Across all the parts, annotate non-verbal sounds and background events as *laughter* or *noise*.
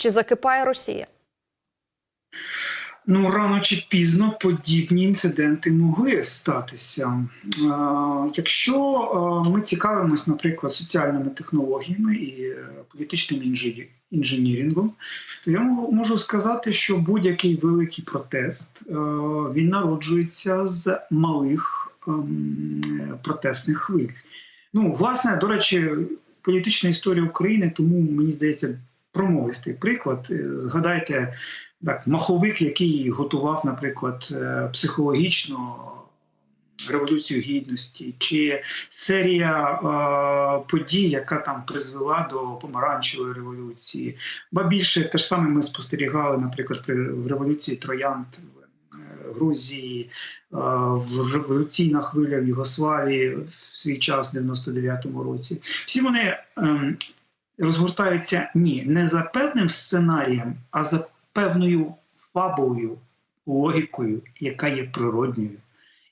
Чи закипає Росія? Ну, рано чи пізно подібні інциденти могли статися. Якщо ми цікавимось, наприклад, соціальними технологіями і е, політичним інжені- інженірінгом, то я можу- сказати, що будь-який великий протест е, він народжується з малих ем, протестних хвиль. Ну, власне, до речі, політична історія України, тому мені здається, промовистий приклад. Е, Згадайте так, маховик, який готував, наприклад, е, психологічно революцію гідності, чи серія е, подій, яка там призвела до помаранчевої революції. Ба більше те ж саме ми спостерігали, наприклад, при в революції Троянд е, Грузії, в революційна хвиля в Югославії в свій час, в 99-му році. Всі вони розгортаються ні, не за певним сценарієм, а за певною фабулою, логікою, яка є природньою.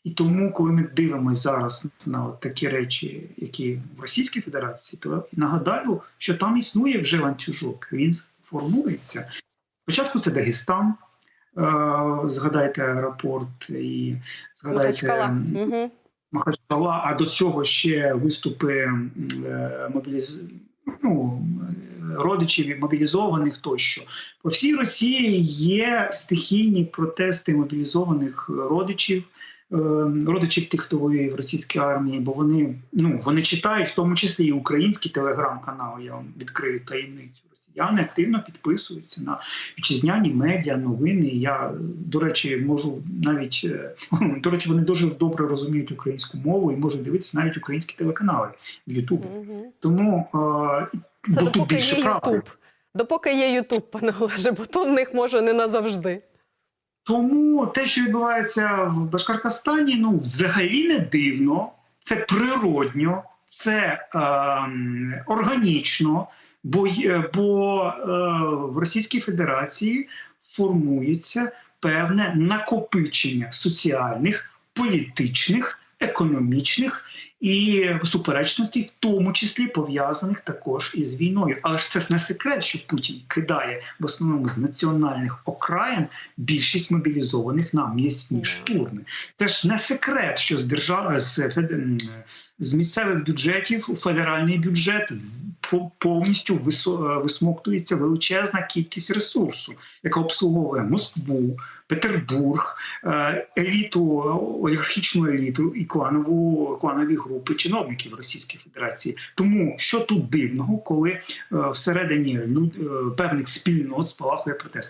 І тому, коли ми дивимося зараз на такі речі, які в Російській Федерації, то нагадаю, що там існує вже ланцюжок, він формується. Спочатку це Дагестан, е, згадайте аеропорт і згадайте Махачкала. А до цього ще виступи е, мобіліз... ну, родичів мобілізованих тощо. По всій Росії є стихійні протести мобілізованих родичів. е, Родичів тих, хто воює в російській армії, бо вони ну вони читають в тому числі і українські телеграм-канали. Я вам відкрию таємницю. Росіяни активно підписуються на вітчизняні медіа, новини. Я до речі, можу навіть е, *laughs* до речі, вони дуже добре розуміють українську мову і можуть дивитися навіть українські телеканали в Ютубі. Угу. Тому е, Це бо тут більше є правди. Допоки є Ютуб, пане Олеже, бо то в них може не назавжди. Тому те, що відбувається в Башкаркастані, ну взагалі не дивно, це природньо, це ем, органічно, бо, е, бо е, в Російській Федерації формується певне накопичення соціальних, політичних, економічних і суперечностей, в тому числі пов'язаних також із війною. Але ж це не секрет, що Путін кидає в основному з національних окраїн більшість мобілізованих на м'ясні штурми. Це ж не секрет, що з держави з, м, з місцевих бюджетів у федеральний бюджет по- повністю е, висмоктується величезна кількість ресурсу, яка обслуговує Москву, Петербург, е, еліту, олігархічну еліту і кланову кланові групи чиновників Російської Федерації. Тому що тут дивного, коли е, всередині люд, е, певних спільнот спалахує протест.